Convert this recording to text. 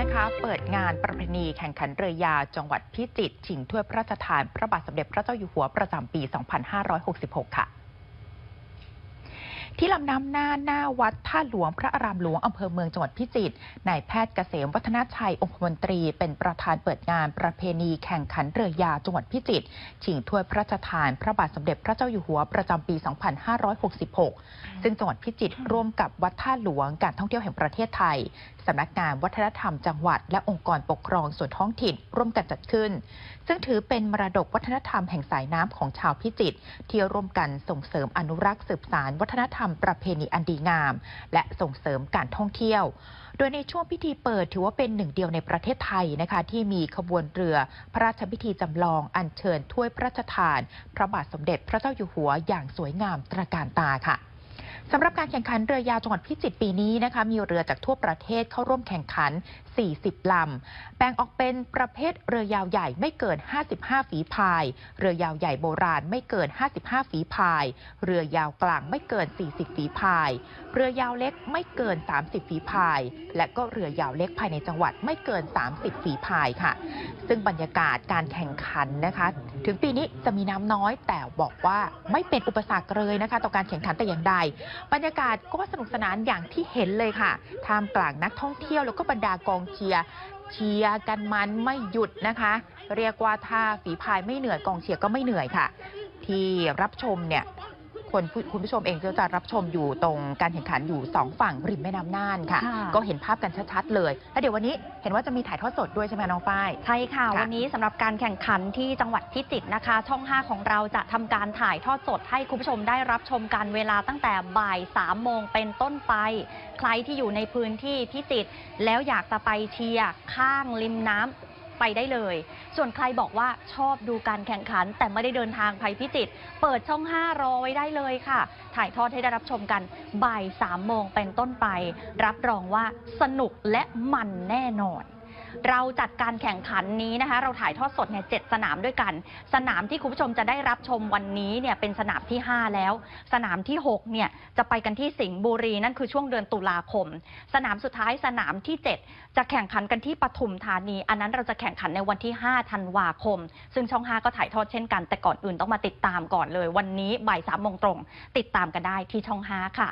นะคะเปิดงานประเพณีแข่งขันเรือยาวจังหวัดพิจิตรชิงถ้วยพระราชทาน พระบาทสมเด็จพระเจ้าอยู่หัวประจำปี 2566 ค่ะ ที่ลำน้ำน่านหน้าวัดท่าหลวงพระอารามหลวงอำเภอเมืองจังหวัดพิจิตรนายแพทย์เกษมวัฒนชัยองคมนตรี เป็นประธานเปิดงานประเพณีแข่งขันเรือยาวจังหวัดพิจิตรชิงถ้วยพระราชทาน พระบาทสมเด็จพระเจ้าอยู่หัวประจำปี 2566 ซึ่งจังหวัดพิจิตรร่วมกับวัดท่าหลวงการท่องเที่ยวแห่งประเทศไทยสำนักงานวัฒนธรรมจังหวัด และองค์กรปกครองส่วนท้องถิ่นร่วมกันจัดขึ้น ซึ่งถือเป็นมรดกวัฒนธรรมแห่งสายน้ำของชาวพิจิตรที่ร่วมกันส่งเสริมอนุรักษ์สืบสารวัฒนธรรมประเพณีอันดีงาม และส่งเสริมการท่องเที่ยว โดยในช่วงพิธีเปิดถือว่าเป็นหนึ่งเดียวในประเทศไทยนะคะ ที่มีขบวนเรือพระราชพิธีจำลองอัญเชิญถ้วยพระราชทาน พระบาทสมเด็จพระเจ้าอยู่หัวอย่างสวยงามตระการตาค่ะ สำหรับการแข่งขันเรือยาวจังหวัดพิจิตรปีนี้นะคะมีเรือจากทั่วประเทศเข้าร่วมแข่งขัน 40 ลำ แบ่งออกเป็นประเภทเรือยาวใหญ่ไม่เกิน 55 ฝีพาย เรือยาวใหญ่โบราณไม่เกิน 55 ฝีพาย เรือยาวกลางไม่เกิน 40 ฝีพาย เรือยาวเล็กไม่เกิน 30 ฝีพาย และก็เรือยาวเล็กภายในจังหวัดไม่เกิน 30 ฝีพายค่ะ ซึ่งบรรยากาศการแข่งขันนะคะ ถึงปีนี้จะมีน้ำน้อยแต่บอกว่าไม่เป็นอุปสรรคเลยนะคะ ต่อการแข่งขันแต่อย่างใดบรรยากาศก็สนุกสนานอย่างที่เห็นเลยค่ะท่ามกลางนักท่องเที่ยวแล้วก็บรรดากองเชียร์เชียร์กันมันไม่หยุดนะคะ เรียกว่าถ้าฝีพายไม่เหนื่อยกองเชียร์ก็ไม่เหนื่อยค่ะ ที่รับชมเนี่ย คนผู้คุณผู้ชมเองก็จะรับชมอยู่ตรงการแข่งขันอยู่สองฝั่งริมแม่น้ำน่านค่ะ ค่ะ ก็เห็นภาพกันชัดๆเลย แล้วเดี๋ยววันนี้เห็นว่าจะมีถ่ายทอดสดด้วยใช่ไหมน้องฝ้าย ใช่ค่ะ ค่ะวันนี้สำหรับการแข่งขันที่จังหวัดพิจิตรนะคะ ช่อง 5 ของเราจะทำการถ่ายทอดสดให้คุณผู้ชมได้รับชมกันเวลาตั้งแต่บ่าย3โมงเป็นต้นไป ใครที่อยู่ในพื้นที่พิจิตรแล้วอยากจะไปเชียร์ข้างริมน้ำ ไปได้เลย ส่วนใครบอกว่าชอบดูการแข่งขัน แต่ไม่ได้เดินทางไปพิจิตรเปิดช่อง 5 รอไว้ได้เลยค่ะ ถ่ายทอดให้ได้รับชมกันบ่าย3โมงเป็นต้นไป รับรองว่าสนุกและมันแน่นอน เราจัดการแข่งขันนี้นะคะ เราถ่ายทอดสดเนี่ยเจ็ดสนามด้วยกัน สนามที่คุณผู้ชมจะได้รับชมวันนี้เนี่ยเป็นสนามที่ 5 แล้ว สนามที่6เนี่ยจะไปกันที่สิงห์บุรีนั่นคือช่วงเดือนตุลาคม สนามสุดท้ายสนามที่ 7 จะแข่งขันกันที่ปทุมธานี อันนั้นเราจะแข่งขันในวันที่5ธันวาคม ซึ่งช่อง 5 ก็ถ่ายทอดเช่นกัน แต่ก่อนอื่นต้องมาติดตามก่อนเลย วันนี้บ่าย3โมงตรง ติดตามกันได้ที่ช่อง 5 ค่ะ